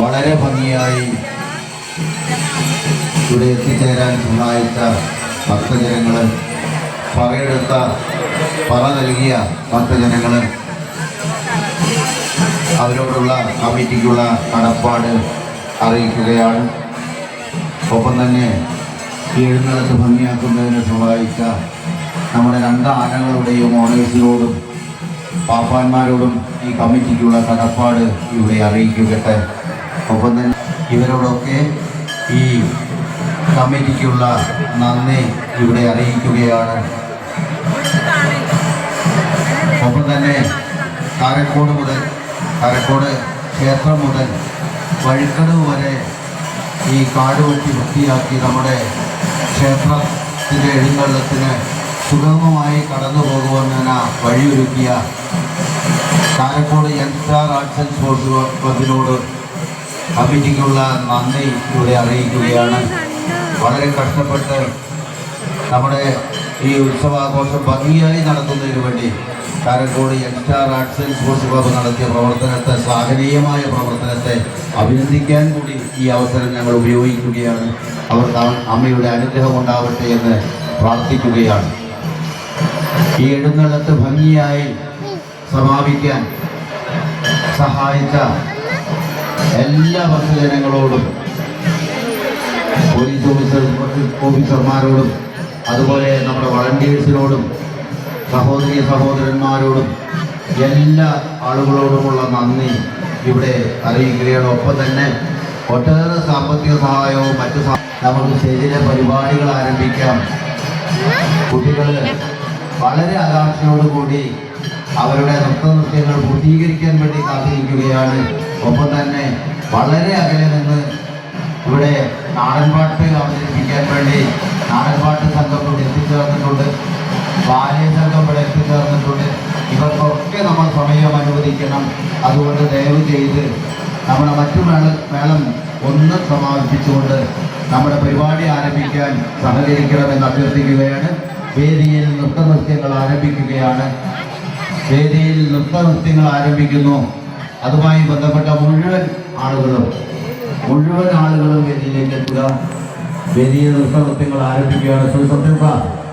വളരെ ഭംഗിയായി ഇവിടെ എത്തിച്ചേരാൻ സഹായിച്ച ഭക്തജനങ്ങൾ പറയെടുത്ത പറ നൽകിയ ഭക്തജനങ്ങൾ അവരോടുള്ള കമ്മിറ്റിക്കുള്ള കടപ്പാട് അറിയിക്കുകയാണ്. ഒപ്പം തന്നെ ഈ എഴുന്നള്ളത്ത് ഭംഗിയാക്കുന്നതിന് സഹായിച്ച നമ്മുടെ രണ്ട് ആനകളുടെയും ഓണേഴ്സിനോടും പാപ്പാന്മാരോടും ഈ കമ്മിറ്റിക്കുള്ള കടപ്പാട് ഇവിടെ അറിയിക്കട്ടെ. ഒപ്പം തന്നെ ഇവരോടൊക്കെ ഈ കമ്മിറ്റിക്കുള്ള നന്ദി ഇവിടെ അറിയിക്കുകയാണ്. ഒപ്പം തന്നെ കാരക്കോട് മുതൽ കാരക്കോട് ക്ഷേത്രം മുതൽ വഴിക്കടവ് വരെ ഈ കാട് വെട്ടി വൃത്തിയാക്കി നമ്മുടെ ക്ഷേത്രത്തിന്റെ എഴുന്നള്ളത്തിന് സുഗമമായി കടന്നു പോകുവാൻ വഴിയൊരുക്കിയ Karakkode Youngstar arts and sports ക്ലബിനോട് കമ്മിറ്റിക്കുള്ള നന്ദി ഇവിടെ അറിയിക്കുകയാണ്. വളരെ കഷ്ടപ്പെട്ട് നമ്മുടെ ഈ ഉത്സവാഘോഷം ഭംഗിയായി നടത്തുന്നതിന് വേണ്ടി Karakkode Youngstar arts and sports club നടത്തിയ പ്രവർത്തനത്തെ ശ്ലാഘനീയമായ പ്രവർത്തനത്തെ അഭിനന്ദിക്കാൻ കൂടി ഈ അവസരം ഞങ്ങൾ ഉപയോഗിക്കുകയാണ്. അവർ അമ്മയുടെ അനുഗ്രഹം ഉണ്ടാവട്ടെ എന്ന് പ്രാർത്ഥിക്കുകയാണ്. ഈ എഴുന്നള്ളത്ത് ഭംഗിയായി സമാപിക്കാൻ സഹായിച്ച എല്ലാ ഭക്തജനങ്ങളോടും പോലീസ് ഓഫീസർ ഓഫീസർമാരോടും അതുപോലെ നമ്മുടെ വളണ്ടിയേഴ്സിനോടും സഹോദരി സഹോദരന്മാരോടും എല്ലാ ആളുകളോടുമുള്ള നന്ദി ഇവിടെ അറിയിക്കുകയാണ്. ഒപ്പം തന്നെ ഒട്ടേറെ സാമ്പത്തിക സഹായവും മറ്റു നമുക്ക് സ്റ്റേജിലെ പരിപാടികൾ ആരംഭിക്കാം. കുട്ടികൾ വളരെ ആകാംക്ഷയോടുകൂടി അവരുടെ നൃത്തനൃത്യങ്ങൾ പൂർത്തീകരിക്കാൻ വേണ്ടി കാത്തിരിക്കുകയാണ്. ഒപ്പം തന്നെ വളരെ അകലെ നിന്ന് ഇവിടെ നാടൻപാട്ട് അവതരിപ്പിക്കാൻ വേണ്ടി നാടൻപാട്ട് സംഘം ഇവിടെ എത്തിച്ചേർന്നിട്ടുണ്ട് ബാല്യ സംഘം ഇവിടെ എത്തിച്ചേർന്നിട്ടുണ്ട് ഇവർക്കൊക്കെ നമ്മൾ സമയം അനുവദിക്കണം. അതുകൊണ്ട് ദയവ് ചെയ്ത് നമ്മുടെ മറ്റു മേള മേളം ഒന്ന് സമാപിപ്പിച്ചുകൊണ്ട് നമ്മുടെ പരിപാടി ആരംഭിക്കാൻ സഹകരിക്കണമെന്ന് അഭ്യർത്ഥിക്കുകയാണ്. വേദിയിൽ നൃത്തനൃത്യങ്ങൾ ആരംഭിക്കുകയാണ്. വേദിയിൽ നൃത്തനൃത്യങ്ങൾ ആരംഭിക്കുന്നു. അതുമായി ബന്ധപ്പെട്ട മുഴുവൻ ആളുകളും മുഴുവൻ ആളുകളും വേദിയിലേക്ക് എത്തുക. വേദിയിൽ നൃത്തനൃത്യങ്ങൾ ആരംഭിക്കുകയാണ്. ശ്രീ സത്യൻ സാർ.